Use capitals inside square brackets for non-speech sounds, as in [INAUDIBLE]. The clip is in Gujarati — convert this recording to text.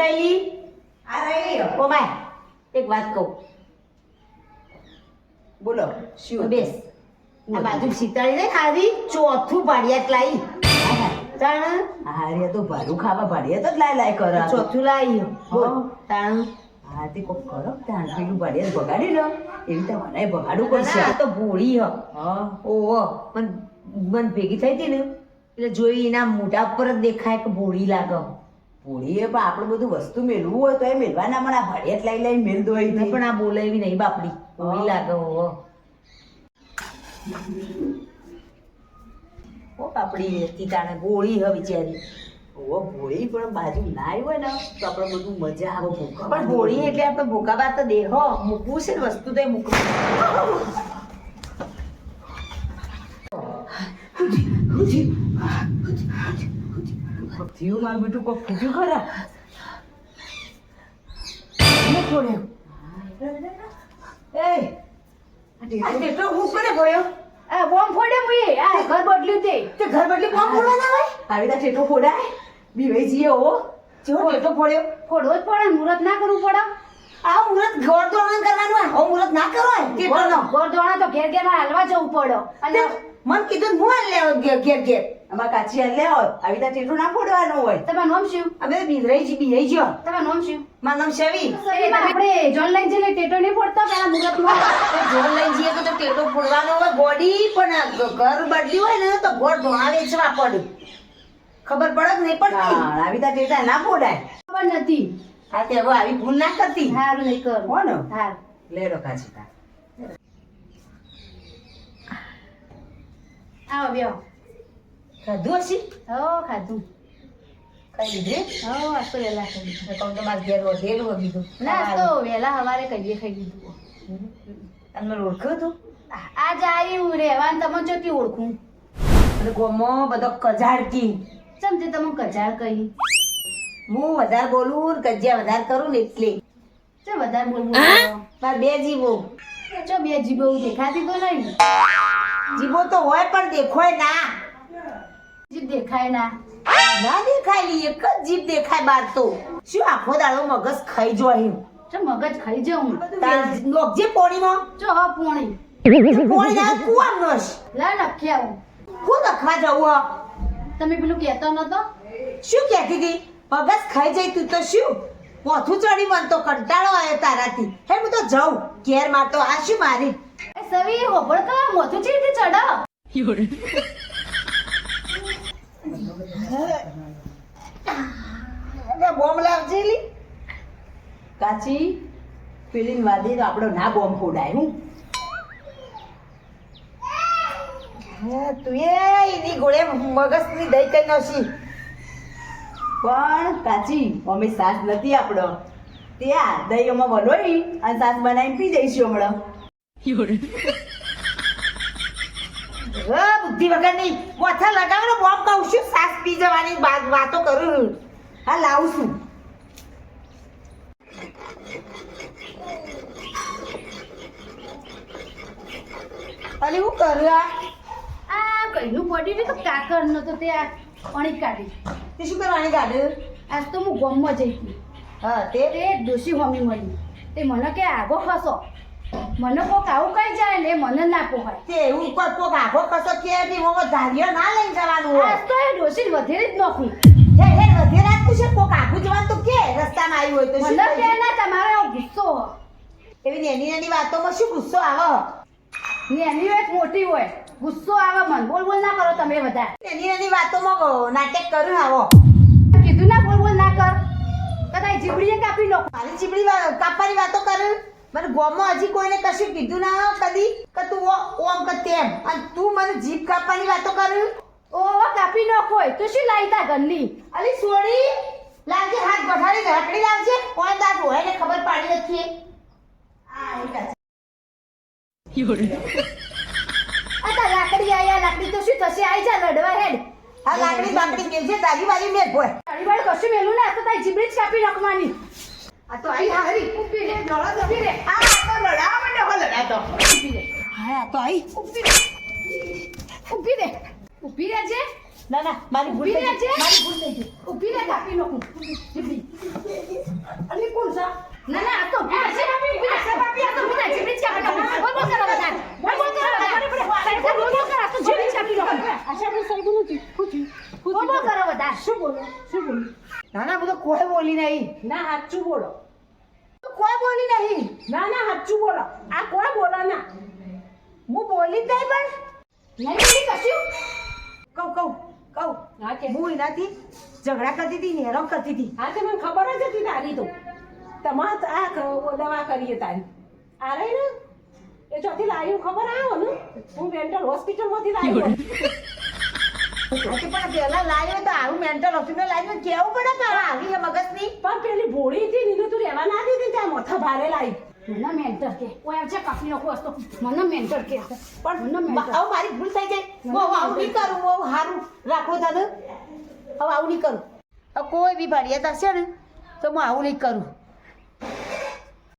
જયલી આ રહી ઓ માય એક વાત કહું. બોલો શું બેસ. આ બાજુ શીતળી ને ખાધી ચોથું પાડિયાત લાઈ. તાણ? હારે તો ભાડું ખાવા ભાડીએ તો જ લાય લાય કરે ચોથું લાઈ. તાણ? હા તે કોક કરો ત્યાં પેલું ભાડીએ બગાડી લો. એવી તો મને બગાડું પડશે. આ તો ભોળી હ. હા. ઓહો મન મન ભેગી થઈ હતી ને. એટલે જોઈ એના મોઢા પર જ દેખાય કે ભોળી લાગે. પૂરીએ પણ આપણે બધું વસ્તુ મેળવું હોય તો એ મેળવાના મને આ ભાડિયાત લઈ લઈ મેળ દો પણ આ બોલાવી નહીં બાપડી. ભોળી લાગે ઓહો ઓ બાપડી હતી તાણે ગોળી હ બિચારી. ઓ ભોળી પણ બાજુ ના આવી હોય ને તો આપણે બધું મજા આવે ભૂખા પણ ગોળી એટલે આપણે ભૂકાબા તો દેહો મૂકવું છે ને વસ્તુ તો એ મૂકવું. થયું મારું બેટું કોઈ ફૂટ્યું ખરા ને છોડ્યો એ આ તેટલો હું કરે ગયો આ બોમ્બ ફોડ્યો મુએ આ ઘર બદલ્યું તે. તે ઘર બદલી કોણ બોલવાના હોય? આવી રીતે ઠેઠો ફોડાય? બીવાઈ જઈએ હો. જેવો ટેટો ફોડ્યો. ફોડવો જ પડે મુહૂર્ત ના કરવું પડે. આ મુરત ગોળ દોડવાનું કરવાનું હો મુહૂર્ત ના કરવાય ટેટોનો. તો ઘેર ઘેર હાલવા જવું પડે. અને મન કીધું હું હાલ લેવા ઘેર ઘેર. આમાં કાચી હાલ લે હોય આવી રીતે ઠેઠું ના ફોડવાનું હોય. તમારું નામ શું? અમે બિંદરાઈ જી બિહાઈ ગયો તમારું નામ શું? મારું નામ શેવી? આપણે જોન લાઈન જઈને ટેટો નહીં ફોડતા પેલા મુહૂર્તમાં જોન લાઈન જઈએ તો ટેટો ફોડવાનો હોય બોડી પણ ઘર બદલ્યું હોય ને તો ઘર ધોણા વેચવા પડે. ખબર પડે નહીં પડતી? હા, આવી રીતે ટેટા ના ફોડાય. ખબર નથી. હા તે હવે આવી ભૂલ ના કરતી. સારું નહીં કર. હો ને? હાર. લેડો કાચી તા. આવો બેહો. ખાધું હશે? હો ખાધું. કઈ લીધે હો આજ તો વહેલા ખાઈ લીધું. કહું તો મારે ઘેર વધેલું હોય બીજું ના તો વહેલા સવારે કહીએ ખાઈ લીધું. તમને ઓળખ્યું હતું? આજ આવ્યું રહેવાનું તમે ચોથી ઓળખું. અને ગોમો બધો કજાડતી કી. તે તમે કજાર કહી. હું વધારે બોલું ને કજિયા વધારે કરું ને એટલે. ચો વધારે બોલવું મારે બે જીવો ચો બે જીભો દેખાતી તો નહીં. જીવો તો હોય પણ દેખોય ના. જીભ દેખાય ના. ના દેખાય લી, એક જ જીભ દેખાય બાર તો. શું આખો દાડો મગજ ખાઈ જો અહીં જો મગજ ખાઈ જાઉં. લોકજે પોણીમાં. ચો હ પોણી. પોણી ના કુવા નસ. લા લખી આવું. હું લખવા જવું? તમે પેલું કહેતો નતો? શું કહેતી હતી? મગજ ખાઈ જાય તું તો શું? પોથું ચડી મન તો કંટાળો આવ્યો તારાથી. હે હું તો જાઉં. ઘેરમાં તો આ શું મારી? એ સવી હોબળ કા મોથું ચડી? તે ચડ અરે બોમ્બ લાવજે લી. કાચી પેલી વાદી તો આપણો ના બોમ્બ ફોડાય હું. હા, તું એ એની ગોળે મગજની દઈ કઈ નસી પણ કાચી અમે સાસ નથી આપણો. ત્યાં દહીંમાં વલોઈ અને સાસ બનાવીને પી જઈશું હમણાં. હા? બુદ્ધિ વગરની માથા લગાવવાનો બોમ્બ કહું છું સાસ પી જવાની વાત કરું હા લાવું છું. અરે હું કરું આ? આ કઈનું પડી ને તો કાકર તો તે આ અણી કાઢી. તે શું કરવાની ગાડી આજ તો હું ગમમાં જઈ હા તે? તે એક હોમી મળી. તે મને કે આગો ખસો મને કોક આવું કઈ જાય ને મને ના પોહાય. તે એવું કોક કોક આખો કસો કે ની મોમો ધાર્યો ના લઈને જવાનું હોય. તો એ ડોશી વધેરી જ નોખું. હે હે વધે રાખતું છે? કોક આખું જવાનું તો કે રસ્તામાં આવ્યું હોય તો મને કે ના તમારો ગુસ્સો. હો. એવી નેની નાની વાતોમાં શું ગુસ્સો આવે? નેની વાત મોટી હોય. ગુસ્સો આવે મન. બોલ બોલ ના કરો તમે બધા. નાની નેની વાતોમાં નાટક કરું આવો. કીધું ના બોલ બોલ ના કર. કદાચ જીબડીએ કાપી નો મારી ચીબડી કાપવાની વાતો કરે? મને ગોમાં હજી કોઈને કશું કીધું ના કદી કે તું ઓ- ઓમ કે તેમ. અને તું મને જીભ કાપવાની વાતો કરું? ઓ કાપી નાખો તો શું લાવી તા ઘરની? અલી સોડી લાગજે હાથ ગઠાડી લાકડી લાવજે. કોણ દાંત હોય ને ખબર પાડી નથી આ. આ તા લાકડી આયા લાકડી તો શું થશે? આઈ જા લડવા હેડ. આ લાકડી બાકડી મેલજે તાજી બાજી મેલ ભોય. અડીવાળ કશું મેલું ના તો તારી જીબડી જ કાપી નાખવાની. આ તો આઈ હારી ઊભી રે દોડા ઊભી રે આ તો લડાવા માંડ્યો હો લડાતો ઊભી રે હા તો આઈ ઊભી રે ઊભી રે ઊભી રે જે ના ના મારી ભૂલ થઈ. ગઈ. મારી ભૂલ થઈ ગઈ ઊભી રહે કાપી નાખું જીભડી. અને કોણ છે ના ના આ તો ઊભી રહેજે. ઊભી રહેજે. આ તો ઊભી રહે. જીભડી જ કાપી બોલ બોલ કરો બધા. બોલ બોલ કરો બધા. બોલ બોલ કરો. તો જીભડી જ કાપી નાખું. બોલ બોલ કરો બધા. શું બોલો શું બોલો ના ના હું તો કોઈ બોલી નહીં. ના સાચું બોલો. કોઈ બોલી નહીં. ના ના સાચું બોલો. આ કોણ બોલો ના. હું બોલી જ નહીં પણ. નહીં બોલી કશું? કહું કહું કહું. હા કે. હું એનાથી ઝઘડા કરતી હતી નેરો કરતી હતી. હા તે મને ખબર જ હતી તારી તો. તમાર આ દવા કરીએ તારી. આ રહી ને? એ ચોથી લાવ્યું ખબર આવ્યો ને? હું મેન્ટલ હોસ્પિટલમાંથી લાવ્યો [LAUGHS] પણ પહેલા લાવ્યો તો આવું મેન્ટલ હોસ્પિટલ લાવ્યો કેવું પડે તારા આવી મગજની? પણ પેલી ભોળી હતી તું રહેવા ના દીધી ત્યાં માથા ભારે લાવી મને મેન્ટર કે. ઓય છે કાપી નાખું હસતો મને મેન્ટર કે. પણ મને મારી ભૂલ થઈ જાય. હું આવું નહીં કરું હું હવે સારું રાખો તને. હવે આવું નહીં કરું. હવે કોઈ બી ભાડિયા હશે ને તો હું આવું નહીં કરું.